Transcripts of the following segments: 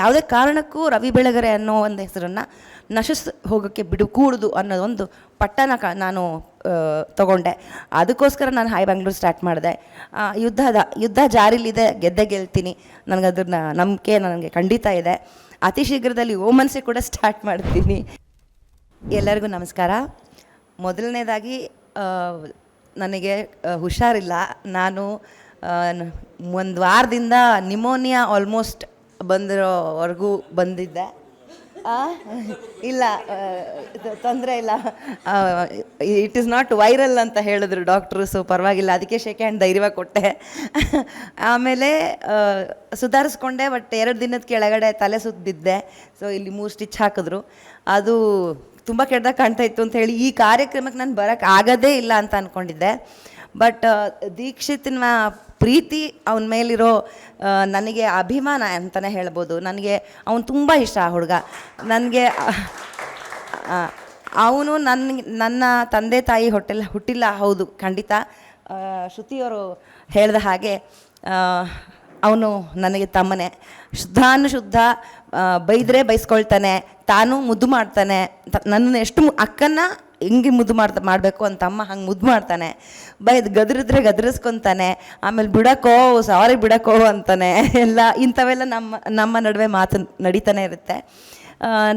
ಯಾವುದೇ ಕಾರಣಕ್ಕೂ ರವಿ ಬೆಳಗೆರೆ ಅನ್ನೋ ಒಂದು ಹೆಸರನ್ನು ನಶಿಸ್ ಹೋಗೋಕ್ಕೆ ಬಿಡು ಕೂಡುದು ಅನ್ನೋದೊಂದು ಪಟ್ಟನ ಕ, ನಾನು ತಗೊಂಡೆ. ಅದಕ್ಕೋಸ್ಕರ ನಾನು ಹೈ ಬ್ಯಾಂಗ್ಳೂರು ಸ್ಟಾರ್ಟ್ ಮಾಡಿದೆ. ಯುದ್ಧದ ಯುದ್ಧ ಜಾರಿಲಿದೆ, ಗೆದ್ದೆ ಗೆಲ್ತೀನಿ. ನನಗದನ್ನ ನಂಬಿಕೆ ನನಗೆ ಖಂಡಿತ ಇದೆ. ಅತಿ ಶೀಘ್ರದಲ್ಲಿ ಓಮನ್ಸೆ ಕೂಡ ಸ್ಟಾರ್ಟ್ ಮಾಡ್ತೀನಿ. ಎಲ್ಲರಿಗೂ ನಮಸ್ಕಾರ. ಮೊದಲನೇದಾಗಿ ನನಗೆ ಹುಷಾರಿಲ್ಲ. ನಾನು ಒಂದು ವಾರದಿಂದ ನಿಮೋನಿಯಾ ಆಲ್ಮೋಸ್ಟ್ ಬಂದಿರೋವರೆಗೂ ಬಂದಿದ್ದೆ? ಇಲ್ಲ ತೊಂದರೆ ಇಲ್ಲ. ಇಟ್ ಇಸ್ ನಾಟ್ ವೈರಲ್ ಅಂತ ಹೇಳಿದ್ರು ಡಾಕ್ಟ್ರು ಸೊ ಪರವಾಗಿಲ್ಲ, ಅದಕ್ಕೆ ಶೇಕ್ ಹ್ಯಾಂಡ್ ಧೈರ್ಯ ಕೊಟ್ಟೆ. ಆಮೇಲೆ ಸುಧಾರಿಸ್ಕೊಂಡೆ ಬಟ್ ಎರಡು ದಿನದ ಕೆಳಗಡೆ ತಲೆ ಸುತ್ತ ಬಿದ್ದೆ ಸೊ ಇಲ್ಲಿ ಮೂರು ಸ್ಟಿಚ್ ಹಾಕಿದ್ರು. ಅದು ತುಂಬ ಕೆಟ್ಟದಾಗ ಕಾಣ್ತಾ ಇತ್ತು ಅಂತ ಹೇಳಿ ಈ ಕಾರ್ಯಕ್ರಮಕ್ಕೆ ನಾನು ಬರೋಕ್ಕೆ ಆಗೋದೇ ಇಲ್ಲ ಅಂತ ಅಂದ್ಕೊಂಡಿದ್ದೆ ಬಟ್ ದೀಕ್ಷಿತನ ಪ್ರೀತಿ ಅವನ ಮೇಲಿರೋ ನನಗೆ ಅಭಿಮಾನ ಅಂತಲೇ ಹೇಳ್ಬೋದು. ನನಗೆ ಅವನು ತುಂಬ ಇಷ್ಟ ಆ ಹುಡುಗ. ನನಗೆ ಅವನು ನನ್ನ ನನ್ನ ತಂದೆ ತಾಯಿ ಹೊಟ್ಟೆಲ್ಲ ಹುಟ್ಟಿಲ್ಲ. ಹೌದು, ಖಂಡಿತ. ಶ್ರುತಿಯವರು ಹೇಳಿದ ಹಾಗೆ ಅವನು ನನಗೆ ತಮ್ಮನೇ. ಶುದ್ಧಾನು ಶುದ್ಧ ಬೈದರೆ ಬೈಸ್ಕೊಳ್ತಾನೆ, ತಾನು ಮುದ್ದು ಮಾಡ್ತಾನೆ. ನನ್ನ ಎಷ್ಟು ಅಕ್ಕನ ಹೆಂಗೆ ಮುದ್ದು ಮಾಡ್ತಾ, ಮಾಡಬೇಕು ಅಂತ ಅಮ್ಮ ಹಂಗೆ ಮುದ್ದು ಮಾಡ್ತಾನೆ. ಬೈದು ಗದರಿದ್ರೆ ಗದರಿಸ್ಕೊತಾನೆ, ಆಮೇಲೆ ಬಿಡಕೋ, ಸಾರಿ ಬಿಡಕೋ ಅಂತಾನೆ. ಎಲ್ಲ ಇಂಥವೆಲ್ಲ ನಮ್ಮ ನಮ್ಮ ನಡುವೆ ಮಾತು ನಡೀತಾನೆ ಇರುತ್ತೆ.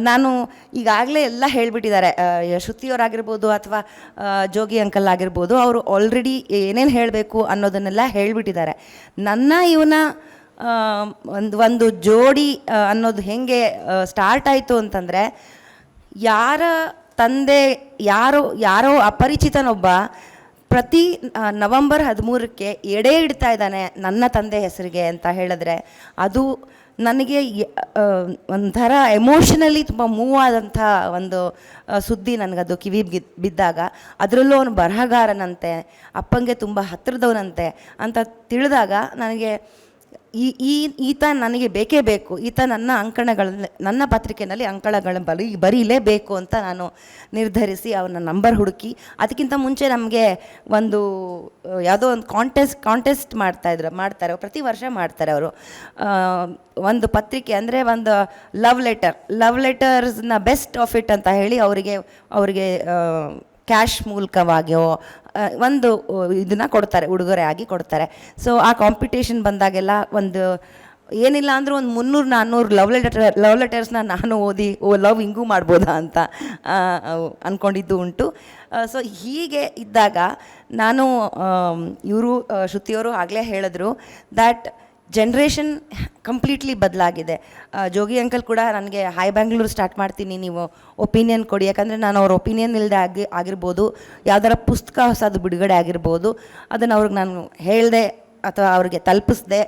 ನಾನು ಈಗಾಗಲೇ ಎಲ್ಲ ಹೇಳಿಬಿಟ್ಟಿದ್ದಾರೆ. ಶ್ರುತಿಯವರಾಗಿರ್ಬೋದು ಅಥವಾ ಜೋಗಿ ಅಂಕಲ್ ಆಗಿರ್ಬೋದು, ಅವರು ಆಲ್ರೆಡಿ ಏನೇನು ಹೇಳಬೇಕು ಅನ್ನೋದನ್ನೆಲ್ಲ ಹೇಳಿಬಿಟ್ಟಿದ್ದಾರೆ. ನನ್ನ ಇವನ ಒಂದು ಒಂದು ಜೋಡಿ ಅನ್ನೋದು ಹೆಂಗೆ ಸ್ಟಾರ್ಟ್ ಆಯಿತು ಅಂತಂದರೆ, ಯಾರ ತಂದೆ, ಯಾರೋ ಯಾರೋ ಅಪರಿಚಿತನೊಬ್ಬ ಪ್ರತಿ ನವಂಬರ್ ಹದಿಮೂರಕ್ಕೆ ಎಡೆ ಇಡ್ತಾ ಇದ್ದಾನೆ ನನ್ನ ತಂದೆ ಹೆಸರಿಗೆ ಅಂತ ಹೇಳಿದ್ರೆ, ಅದು ನನಗೆ ಒಂಥರ ಎಮೋಷನಲಿ ತುಂಬ ಮೂವ್ ಆದಂಥ ಒಂದು ಸುದ್ದಿ ನನಗದು ಕಿವಿ ಬಿದ್- ಬಿದ್ದಾಗ. ಅದರಲ್ಲೂ ಅವನು ಬರಹಗಾರನಂತೆ, ಅಪ್ಪಂಗೆ ತುಂಬ ಹತ್ತಿರದವನಂತೆ ಅಂತ ತಿಳಿದಾಗ ನನಗೆ ಈ ಈ, ಈತ ನನಗೆ ಬೇಕೇ ಬೇಕು. ಈತ ನನ್ನ ಅಂಕಣಗಳಲ್ಲಿ ನನ್ನ ಪತ್ರಿಕೆಯಲ್ಲಿ ಅಂಕಣಗಳ ಬರಿ ಬರೀಲೇಬೇಕು ಅಂತ ನಾನು ನಿರ್ಧರಿಸಿ ಅವನ ನಂಬರ್ ಹುಡುಕಿ, ಅದಕ್ಕಿಂತ ಮುಂಚೆ ನಮಗೆ ಒಂದು, ಯಾವುದೋ ಒಂದು ಕಾಂಟೆಸ್ಟ್ ಕಾಂಟೆಸ್ಟ್ ಮಾಡ್ತಾಯಿದ್ರು ಮಾಡ್ತಾರೆ, ಪ್ರತಿ ವರ್ಷ ಮಾಡ್ತಾರೆ ಅವರು. ಒಂದು ಪತ್ರಿಕೆ ಅಂದರೆ ಒಂದು ಲವ್ ಲೆಟರ್ ಲವ್ ಲೆಟರ್ಸ್ನ ಬೆಸ್ಟ್ ಆಫ್ ಇಟ್ ಅಂತ ಹೇಳಿ ಅವರಿಗೆ ಅವರಿಗೆ ಕ್ಯಾಶ್ ಮೂಲಕವಾಗಿಯೋ ಒಂದು ಇದನ್ನು ಕೊಡ್ತಾರೆ, ಉಡುಗೊರೆ ಆಗಿ ಕೊಡ್ತಾರೆ. ಸೊ ಆ ಕಾಂಪಿಟೇಷನ್ ಬಂದಾಗೆಲ್ಲ ಒಂದು, ಏನಿಲ್ಲ ಅಂದರೂ ಒಂದು ಮುನ್ನೂರು ನಾನ್ನೂರು ಲವ್ ಲೆಟರ್ ಲವ್ ಲೆಟರ್ಸ್ನ ನಾನು ಓದಿ, ಓ ಲವ್ ಹಿಂಗೂ ಮಾಡ್ಬೋದಾ ಅಂತ ಅಂದ್ಕೊಂಡಿದ್ದು ಉಂಟು. ಸೊ ಹೀಗೆ ಇದ್ದಾಗ ನಾನು ಇವರು ಶ್ರುತಿಯವರು ಆಗಲೇ ಹೇಳಿದ್ರು ದ್ಯಾಟ್ ಜನ್ರೇಷನ್ ಕಂಪ್ಲೀಟ್ಲಿ ಬದಲಾಗಿದೆ. ಜೋಗಿ ಅಂಕಲ್ ಕೂಡ ನನಗೆ ಹೈ ಬ್ಯಾಂಗ್ಳೂರು ಸ್ಟಾರ್ಟ್ ಮಾಡ್ತೀನಿ, ನೀವು ಒಪಿನಿಯನ್ ಕೊಡಿ. ಯಾಕಂದರೆ ನಾನು ಅವ್ರ ಒಪಿನಿಯನ್ ಇಲ್ಲದೆ ಆಗಿ, ಆಗಿರ್ಬೋದು, ಯಾವ್ದಾರ ಪುಸ್ತಕ ಹೊಸದು ಬಿಡುಗಡೆ ಆಗಿರ್ಬೋದು, ಅದನ್ನು ಅವ್ರಿಗೆ ನಾನು ಹೇಳಿದೆ, ಅಥವಾ ಅವ್ರಿಗೆ ತಲುಪಿಸ್ದೆ,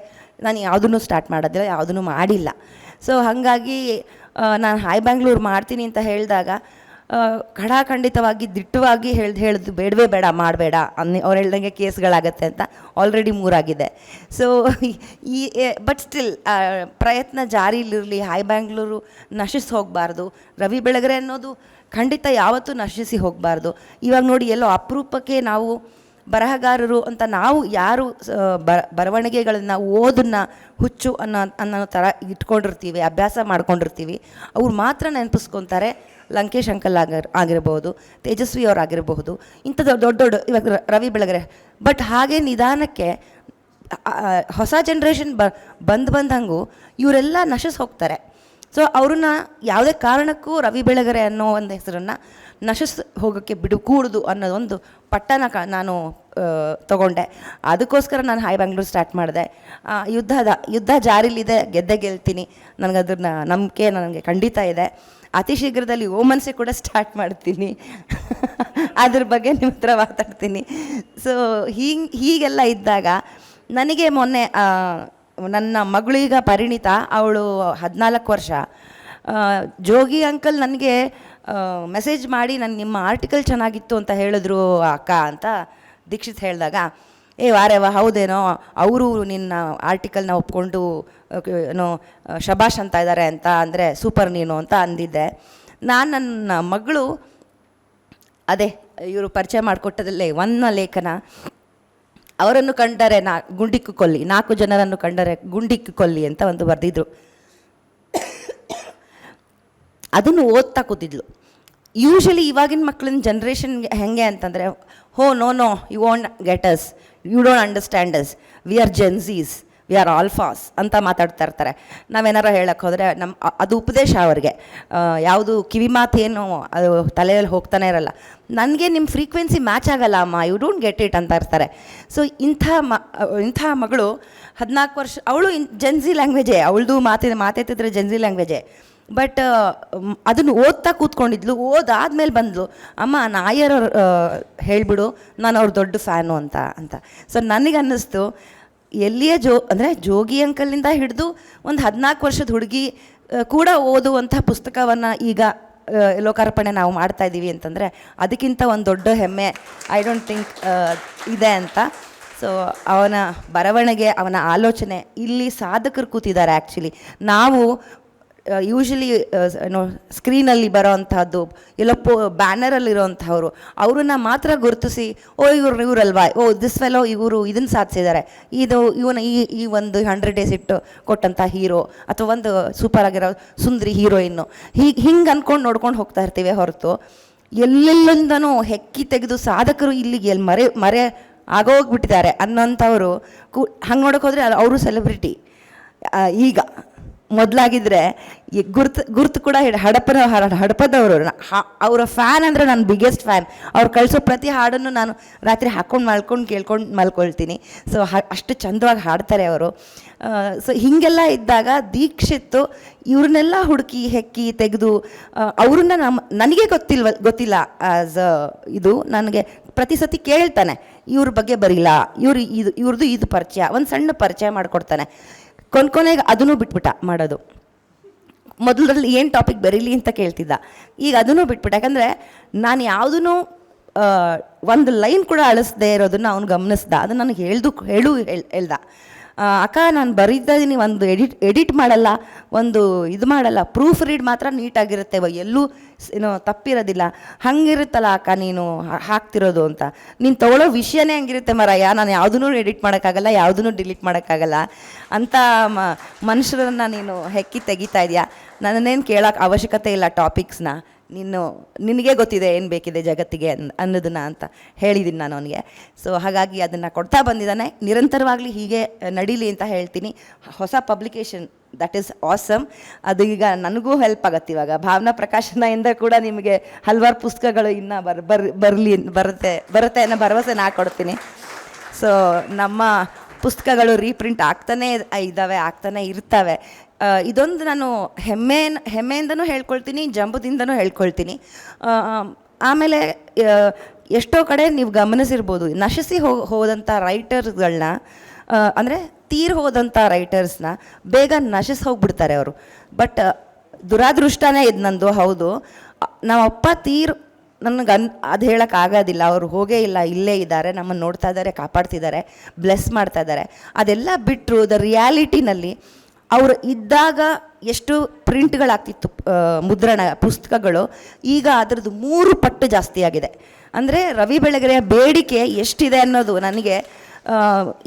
ನಾನು ಯಾವುದನ್ನು ಸ್ಟಾರ್ಟ್ ಮಾಡೋದಿಲ್ಲ, ಯಾವುದನ್ನು ಮಾಡಿಲ್ಲ. ಸೊ ಹಾಗಾಗಿ ನಾನು ಹೈ ಬ್ಯಾಂಗ್ಳೂರು ಮಾಡ್ತೀನಿ ಅಂತ ಹೇಳಿದಾಗ ಖಡಾಖಂಡಿತವಾಗಿ ದಿಟ್ಟವಾಗಿ ಹೇಳ್ದು ಹೇಳಿದ್ದು ಬೇಡವೇ ಬೇಡ, ಮಾಡಬೇಡ, ಅನ್ನಿ, ಅವ್ರು ಹೇಳ್ದಂಗೆ ಕೇಸ್ಗಳಾಗತ್ತೆ ಅಂತ ಆಲ್ರೆಡಿ ಮೂರಾಗಿದೆ. ಸೊ ಈ ಬಟ್ ಸ್ಟಿಲ್ ಪ್ರಯತ್ನ ಜಾರಿಲಿರಲಿ ಹೈ ಬ್ಯಾಂಗ್ಳೂರು ನಶಿಸಿ ಹೋಗಬಾರ್ದು. ರವಿ ಬೆಳಗರೆ ಅನ್ನೋದು ಖಂಡಿತ ಯಾವತ್ತೂ ನಶಿಸಿ ಹೋಗಬಾರ್ದು. ಇವಾಗ ನೋಡಿ ಎಲ್ಲೋ ಅಪರೂಪಕ್ಕೆ ನಾವು ಬರಹಗಾರರು ಅಂತ ನಾವು ಯಾರು ಬರವಣಿಗೆಗಳನ್ನು ಓದನ್ನ ಹುಚ್ಚು ಅನ್ನೋ ಅನ್ನೋ ಥರ ಇಟ್ಕೊಂಡಿರ್ತೀವಿ, ಅಭ್ಯಾಸ ಮಾಡ್ಕೊಂಡಿರ್ತೀವಿ, ಅವ್ರು ಮಾತ್ರ ನೆನಪಿಸ್ಕೊತಾರೆ ಲಂಕೇಶ್ ಅಂಕಲ್ ಆಗಿರ್ ಆಗಿರ್ಬೋದು, ತೇಜಸ್ವಿ ಅವರಾಗಿರಬಹುದು ಇಂಥ ದೊಡ್ಡ ದೊಡ್ಡ ದೊಡ್ಡ, ಇವಾಗ ರವಿ ಬೆಳಗರೆ. ಬಟ್ ಹಾಗೆ ನಿಧಾನಕ್ಕೆ ಹೊಸ ಜನ್ರೇಷನ್ ಬ, ಬಂದು ಬಂದಂಗೂ ಇವರೆಲ್ಲ ನಶಿಸ್ ಹೋಗ್ತಾರೆ ಸೊ ಅವ್ರನ್ನ ಯಾವುದೇ ಕಾರಣಕ್ಕೂ ರವಿ ಬೆಳಗರೆ ಅನ್ನೋ ಒಂದು ಹೆಸರನ್ನು ನಶಿಸ್ ಹೋಗೋಕ್ಕೆ ಬಿಡಕೂಡುದು ಅನ್ನೋದೊಂದು ಪಟ್ಟನ ಕ, ನಾನು ತಗೊಂಡೆ. ಅದಕ್ಕೋಸ್ಕರ ನಾನು ಹೈ ಬ್ಯಾಂಗ್ಳೂರ್ ಸ್ಟಾರ್ಟ್ ಮಾಡಿದೆ. ಯುದ್ಧದ, ಯುದ್ಧ ಜಾರಿಲಿದೆ, ಗೆದ್ದೆ ಗೆಲ್ತೀನಿ. ಅದನ್ನ ನಂಬಿಕೆ ನನಗೆ ಖಂಡಿತ ಇದೆ. ಅತಿ ಶೀಘ್ರದಲ್ಲಿ ಓಮನ್ಸೆ ಕೂಡ ಸ್ಟಾರ್ಟ್ ಮಾಡ್ತೀನಿ. ಅದ್ರ ಬಗ್ಗೆ ನಿಮ್ಮ ಹತ್ರ ಮಾತಾಡ್ತೀನಿ. ಸೊ ಹೀಗೆ, ಹೀಗೆಲ್ಲ ಇದ್ದಾಗ ನನಗೆ ಮೊನ್ನೆ ನನ್ನ ಮಗಳೀಗ ಪರಿಣಿತ, ಅವಳು ಹದಿನಾಲ್ಕು ವರ್ಷ. ಜೋಗಿ ಅಂಕಲ್ ನನಗೆ ಮೆಸೇಜ್ ಮಾಡಿ ನಾನು ನಿಮ್ಮ ಆರ್ಟಿಕಲ್ ಚೆನ್ನಾಗಿತ್ತು ಅಂತ ಹೇಳಿದ್ರು ಅಕ್ಕ ಅಂತ ದೀಕ್ಷಿತ್ ಹೇಳಿದಾಗ, ಏ ವಾರೇವ ಹೌದೇನೋ? ಅವರು ನಿನ್ನ ಆರ್ಟಿಕಲ್ನ ಒಪ್ಕೊಂಡು, ಏನೋ ಶಬಾಷ್ ಅಂತ ಇದ್ದಾರೆ ಅಂತ ಅಂದರೆ ಸೂಪರ್ ನೀನು ಅಂತ ಅಂದಿದ್ದೆ. ನಾನು ನನ್ನ ಮಗಳು, ಅದೇ, ಇವರು ಪರಿಚಯ ಮಾಡಿಕೊಟ್ಟದಲ್ಲೇ ಒನ್ನ ಲೇಖನ. ಅವರನ್ನು ಕಂಡರೆ ನಾ ಗುಂಡಿಕ್ಕು ಕೊಲ್ಲಿ ನಾಲ್ಕು ಜನರನ್ನು ಕಂಡರೆ ಗುಂಡಿಕ್ಕು ಕೊಲ್ಲಿ ಅಂತ ಒಂದು ಬರೆದಿದ್ರು. ಅದನ್ನು ಓದ್ತಾ ಕೂತಿದ್ಲು. ಯೂಶಲಿ ಇವಾಗಿನ ಮಕ್ಕಳಿನ ಜನ್ರೇಷನ್ಗೆ ಹೆಂಗೆ ಅಂತಂದರೆ, ಹೋ no no you want get us you don't understand us we are Gen Zs we are alphas ಅಂತ ಮಾತಾಡ್ತಾ ಇರ್ತಾರೆ. ನಾವೇನಾರು ಹೇಳಕ್ಕೆ ಹೋದರೆ ನಮ್ಮ ಅದು ಉಪದೇಶ ಅವ್ರಿಗೆ. ಯಾವುದು ಕಿವಿ ಮಾತೇನು ಅದು ತಲೆಯಲ್ಲಿ ಹೋಗ್ತಾನೆ ಇರಲ್ಲ. ನನಗೆ ನಿಮ್ಮ ಫ್ರೀಕ್ವೆನ್ಸಿ ಮ್ಯಾಚ್ ಆಗಲ್ಲ ಅಮ್ಮ ಯು ಡೋಂಟ್ ಗೆಟ್ ಇಟ್ ಅಂತ ಇರ್ತಾರೆ. ಸೊ ಇಂಥ ಮ ಇಂಥ ಮಗಳು ಹದಿನಾಲ್ಕು ವರ್ಷ, ಅವಳು ಜೆನ್ಸಿ ಲ್ಯಾಂಗ್ವೇಜೇ ಅವಳದು ಮಾತಿನ ಮಾತಾಡ್ತಿದ್ರೆ ಜೆನ್ಸಿ ಲ್ಯಾಂಗ್ವೇಜೇ ಬಟ್ ಅದನ್ನು ಓದ್ತಾ ಕೂತ್ಕೊಂಡಿದ್ಲು, ಓದಾದ್ಮೇಲೆ ಬಂದ್ಲು. ಅಮ್ಮ ನಾಯರ್ ಹೇಳಿಬಿಡು, ನಾನು ಅವ್ರ ದೊಡ್ಡ ಫ್ಯಾನು ಅಂತ ಅಂತ. ಸೊ ನನಗೆ ಅನ್ನಿಸ್ತು ಎಲ್ಲಿಯ ಜೋ, ಅಂದರೆ ಜೋಗಿ ಅಂಕಲ್ನಿಂದ ಹಿಡಿದು ಒಂದು ಹದಿನಾಲ್ಕು ವರ್ಷದ ಹುಡುಗಿ ಕೂಡ ಓದುವಂಥ ಪುಸ್ತಕವನ್ನು ಈಗ ಲೋಕಾರ್ಪಣೆ ನಾವು ಮಾಡ್ತಾ ಇದ್ದೀವಿ ಅಂತಂದರೆ, ಅದಕ್ಕಿಂತ ಒಂದು ದೊಡ್ಡ ಹೆಮ್ಮೆ ಐ ಡೋಂಟ್ ಥಿಂಕ್ ಇದೆ ಅಂತ. ಸೊ ಅವನ ಬರವಣಿಗೆ, ಅವನ ಆಲೋಚನೆ, ಇಲ್ಲಿ ಸಾಧಕರು ಕೂತಿದ್ದಾರೆ ಆ್ಯಕ್ಚುಲಿ ನಾವು ಯೂಶಲಿ ಏನೋ ಸ್ಕ್ರೀನಲ್ಲಿ ಬರೋ ಅಂಥದ್ದು ಎಲ್ಲ ಪೋ, ಬ್ಯಾನರಲ್ಲಿರೋವಂಥವ್ರು, ಅವ್ರನ್ನ ಮಾತ್ರ ಗುರುತಿಸಿ, ಓ, ಇವ್ರು, ಇವರಲ್ವಾ? ಓ ದಿಸ್ ಫೆಲೋ ಇವರು ಇದನ್ನು ಸಾಧಿಸಿದ್ದಾರೆ. ಇದು, ಇವನ ಈ ಈ ಒಂದು ಹಂಡ್ರೆಡ್ ಡೇಸ್ ಇಟ್ಟು ಕೊಟ್ಟಂಥ ಹೀರೋ ಅಥವಾ ಒಂದು ಸೂಪರ್ ಆಗಿರೋ ಸುಂದರಿ ಹೀರೋಯಿನ್ನು ಹೀಗೆ ಹಿಂಗೆ ಅಂದ್ಕೊಂಡು ನೋಡ್ಕೊಂಡು ಹೋಗ್ತಾ ಇರ್ತೀವಿ ಹೊರತು. ಎಲ್ಲೆಲ್ಲಿಂದನೂ ಹೆಕ್ಕಿ ತೆಗೆದು ಸಾಧಕರು ಇಲ್ಲಿಗೆ ಎಲ್ಲಿ ಮರೆ ಮರೆ ಆಗೋಗ್ಬಿಟ್ಟಿದ್ದಾರೆ ಅನ್ನೋಂಥವ್ರು, ಕು, ಹಂಗೆ ನೋಡೋಕೆ ಹೋದರೆ ಅವರು ಸೆಲೆಬ್ರಿಟಿ ಈಗ ಮೊದಲಾಗಿದ್ದರೆ ಗುರ್ತು ಗುರ್ತು ಕೂಡ ಹಿಡ್- ಹಡಪನ ಹಡಪದವರು. ಅವರ ಫ್ಯಾನ್ ಅಂದರೆ ನನ್ನ ಬಿಗ್ಗೆಸ್ಟ್ ಫ್ಯಾನ್ ಅವ್ರು ಕಳಿಸೋ ಪ್ರತಿ ಹಾಡನ್ನು ನಾನು ರಾತ್ರಿ ಹಾಕ್ಕೊಂಡು ಮಲ್ಕೊಂಡು ಕೇಳ್ಕೊಂಡು ಮಲ್ಕೊಳ್ತೀನಿ. ಸೊ ಅಷ್ಟು ಚಂದವಾಗಿ ಹಾಡ್ತಾರೆ ಅವರು. ಸೊ ಹೀಗೆಲ್ಲ ಇದ್ದಾಗ ದೀಕ್ಷಿತ್ತು ಇವ್ರನ್ನೆಲ್ಲ ಹುಡುಕಿ, ಹೆಕ್ಕಿ, ತೆಗೆದು ಅವ್ರನ್ನ ನಮ್ಮ ನನಗೆ ಗೊತ್ತಿಲ್ವ, ಗೊತ್ತಿಲ್ಲ ಆ್ಯಸ್ ಇದು. ನನಗೆ ಪ್ರತಿ ಸತಿ ಕೇಳ್ತಾನೆ, ಇವ್ರ ಬಗ್ಗೆ ಬರೀಲ್ಲ, ಇವ್ರು ಇದು ಇವ್ರದ್ದು ಇದು ಪರಿಚಯ, ಒಂದು ಸಣ್ಣ ಪರಿಚಯ ಮಾಡಿಕೊಡ್ತಾನೆ. ಕೊನೆ, ಕೊನೆಗೆ ಅದನ್ನು ಬಿಟ್ಬಿಟ್ಟ ಮಾಡೋದು. ಮೊದಲರಲ್ಲಿ ಏನು ಟಾಪಿಕ್ ಬರೀಲಿ ಅಂತ ಕೇಳ್ತಿದ್ದ. ಈಗ ಅದನ್ನು ಬಿಟ್ಬಿಟ್ಟು, ಯಾಕಂದರೆ ನಾನು ಯಾವುದೂ ಒಂದು ಲೈನ್ ಕೂಡ ಅಳಿಸ್ದೇ ಇರೋದನ್ನು ಅವನು ಗಮನಿಸ್ದ. ಅದು ನನಗೆ ಹೇಳ್ದು, ಹೇಳು, ಹೇಳ್, ಹೇಳ್ದ. ಅಕ್ಕ, ನಾನು ಬರೀತಾ ಇದ್ದೀನಿ ಒಂದು ಎಡಿಟ್ ಎಡಿಟ್ ಮಾಡಲ್ಲ, ಒಂದು ಇದು ಮಾಡಲ್ಲ ಪ್ರೂಫ್ ರೀಡ್ ಮಾತ್ರ ನೀಟಾಗಿರುತ್ತೆ ಎಲ್ಲೂ ಏನೋ ತಪ್ಪಿರೋದಿಲ್ಲ. ಹಂಗಿರುತ್ತಲ್ಲ ಅಕ್ಕ, ನೀನು ಹಾಕ್ತಿರೋದು ಅಂತ. ನೀನು ತಗೊಳ್ಳೋ ವಿಷಯನೇ ಹಂಗಿರುತ್ತೆ ಮರಯ್ಯ ನಾನು ಯಾವುದೂ ಎಡಿಟ್ ಮಾಡೋಕ್ಕಾಗಲ್ಲ ಯಾವುದೂ ಡಿಲೀಟ್ ಮಾಡೋಕ್ಕಾಗಲ್ಲ. ಅಂತ ಮ, ಮನುಷ್ಯರನ್ನ ನೀನು ಹೆಕ್ಕಿ ತೆಗಿತಾ ಇದೆಯಾ? ನನ್ನನ್ನೇನು ಕೇಳೋಕೆ ಅವಶ್ಯಕತೆ ಇಲ್ಲ ಟಾಪಿಕ್ಸ್ನ ನೀನು, ನಿನಗೆ ಗೊತ್ತಿದೆ ಏನು ಬೇಕಿದೆ ಜಗತ್ತಿಗೆ ಅನ್, ಅನ್ನೋದನ್ನ ಅಂತ ಹೇಳಿದ್ದೀನಿ ನಾನು ಅವನಿಗೆ. ಸೊ ಹಾಗಾಗಿ ಅದನ್ನು ಕೊಡ್ತಾ ಬಂದಿದ್ದಾನೆ ನಿರಂತರವಾಗಲಿ ಹೀಗೆ ನಡೀಲಿ ಅಂತ ಹೇಳ್ತೀನಿ. ಹೊಸ ಪಬ್ಲಿಕೇಶನ್ ದಟ್ ಈಸ್ ಆಸಮ್ ಅದು ಈಗ ನನಗೂ ಹೆಲ್ಪ್ ಆಗತ್ತೆ ಇವಾಗ. ಭಾವನಾ ಪ್ರಕಾಶನದಿಂದ ಕೂಡ ನಿಮಗೆ ಹಲವಾರು ಪುಸ್ತಕಗಳು ಇನ್ನೂ ಬರ್ ಬರ್, ಬರಲಿ, ಬರುತ್ತೆ ಬರುತ್ತೆ ಅನ್ನೋ ಭರವಸೆ ನಾ ಕೊಡ್ತೀನಿ. ಸೊ ನಮ್ಮ ಪುಸ್ತಕಗಳು ರೀಪ್ರಿಂಟ್ ಆಗ್ತಾನೇ ಇದ್ದಾವೆ ಆಗ್ತಾನೆ ಇರ್ತವೆ. ಇದೊಂದು ನಾನು ಹೆಮ್ಮೆ, ಹೆಮ್ಮೆಯಿಂದನೂ ಹೇಳ್ಕೊಳ್ತೀನಿ, ಜಂಬದಿಂದನೂ ಹೇಳ್ಕೊಳ್ತೀನಿ. ಆಮೇಲೆ ಎಷ್ಟೋ ಕಡೆ ನೀವು ಗಮನಿಸಿರ್ಬೋದು, ನಶಿಸಿ ಹೋ, ಹೋದಂಥ ರೈಟರ್ಸ್ಗಳನ್ನ ಅಂದರೆ ತೀರ್ ಹೋದಂಥ ರೈಟರ್ಸ್ನ ಬೇಗ ನಶಿಸಿ ಹೋಗ್ಬಿಡ್ತಾರೆ ಅವರು. ಬಟ್ ದುರಾದೃಷ್ಟನೇ ಇದು ನಂದು, ಹೌದು. ನಮ್ಮ ಅಪ್ಪ ತೀರ್ ನನಗೆ ಅನ್, ಅದು ಹೇಳಕ್ಕೆ ಆಗೋದಿಲ್ಲ. ಅವರು ಹೋಗೇ ಇಲ್ಲ, ಇಲ್ಲೇ ಇದ್ದಾರೆ, ನಮ್ಮನ್ನು ನೋಡ್ತಾ ಇದ್ದಾರೆ, ಕಾಪಾಡ್ತಿದ್ದಾರೆ, ಬ್ಲೆಸ್ ಮಾಡ್ತಾ ಇದ್ದಾರೆ. ಅದೆಲ್ಲ ಬಿಟ್ಟರು ದ ರಿಯಾಲಿಟಿನಲ್ಲಿ ಅವರು ಇದ್ದಾಗ ಎಷ್ಟು ಪ್ರಿಂಟ್ಗಳಾಗ್ತಿತ್ತು ಮುದ್ರಣ ಪುಸ್ತಕಗಳು, ಈಗ ಅದರದ್ದು ಮೂರು ಪಟ್ಟು ಜಾಸ್ತಿ ಆಗಿದೆ. ಅಂದರೆ ರವಿ ಬೆಳಗೆರೆಯ ಬೇಡಿಕೆ ಎಷ್ಟಿದೆ ಅನ್ನೋದು ನನಗೆ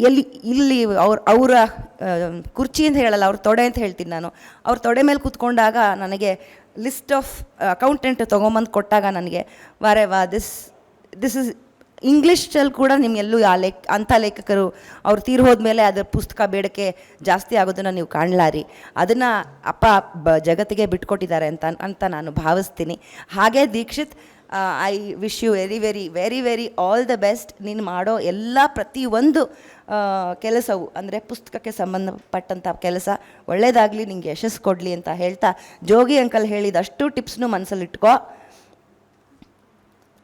ಎಲ್ಲಿ, ಇಲ್ಲಿ ಅವ್ರ, ಅವರ ಕುರ್ಚಿ ಅಂತ ಹೇಳಲ್ಲ, ಅವ್ರ ತೊಡೆ ಅಂತ ಹೇಳ್ತೀನಿ ನಾನು. ಅವ್ರ ತೊಡೆ ಮೇಲೆ ಕೂತ್ಕೊಂಡಾಗ ನನಗೆ ಲಿಸ್ಟ್ ಆಫ್ ಅಕೌಂಟೆಂಟ್ ತೊಗೊಂಬಂದು ಕೊಟ್ಟಾಗ ನನಗೆ, ವಾರೆ ವಾ ದಿಸ್ ದಿಸ್ ಇಸ್ ಇಂಗ್ಲೀಷಲ್ಲಿ ಕೂಡ ನಿಮಗೆಲ್ಲೂ ಆ ಲೇಖ, ಅಂಥ ಲೇಖಕರು ಅವ್ರು ತೀರ್ ಹೋದ್ಮೇಲೆ ಅದರ ಪುಸ್ತಕ ಬೇಡಿಕೆ ಜಾಸ್ತಿ ಆಗೋದನ್ನು ನೀವು ಕಾಣಲಾರಿ. ಅದನ್ನು ಅಪ್ಪ ಬ, ಜಗತ್ತಿಗೆ ಬಿಟ್ಕೊಟ್ಟಿದ್ದಾರೆ ಅಂತ ಅಂತ ನಾನು ಭಾವಿಸ್ತೀನಿ. ಹಾಗೆ Dixit I wish you very very very very all the best. ನೀನು ಮಾಡೋ ಎಲ್ಲ ಪ್ರತಿಯೊಂದು ಕೆಲಸವು ಅಂದರೆ ಪುಸ್ತಕಕ್ಕೆ ಸಂಬಂಧಪಟ್ಟಂಥ ಕೆಲಸ ಒಳ್ಳೆಯದಾಗಲಿ ನಿಂಗೆ ಯಶಸ್ಸು ಕೊಡಲಿ ಅಂತ ಹೇಳ್ತಾ ಜೋಗಿ ಅಂಕಲ್ ಹೇಳಿದಷ್ಟು ಟಿಪ್ಸ್ನು ಮನಸ್ಸಲ್ಲಿಟ್ಕೋ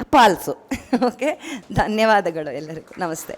ಪಾಲ್ಸು. ಓಕೆ ಧನ್ಯವಾದಗಳು ಎಲ್ಲರಿಗೂ. ನಮಸ್ತೆ.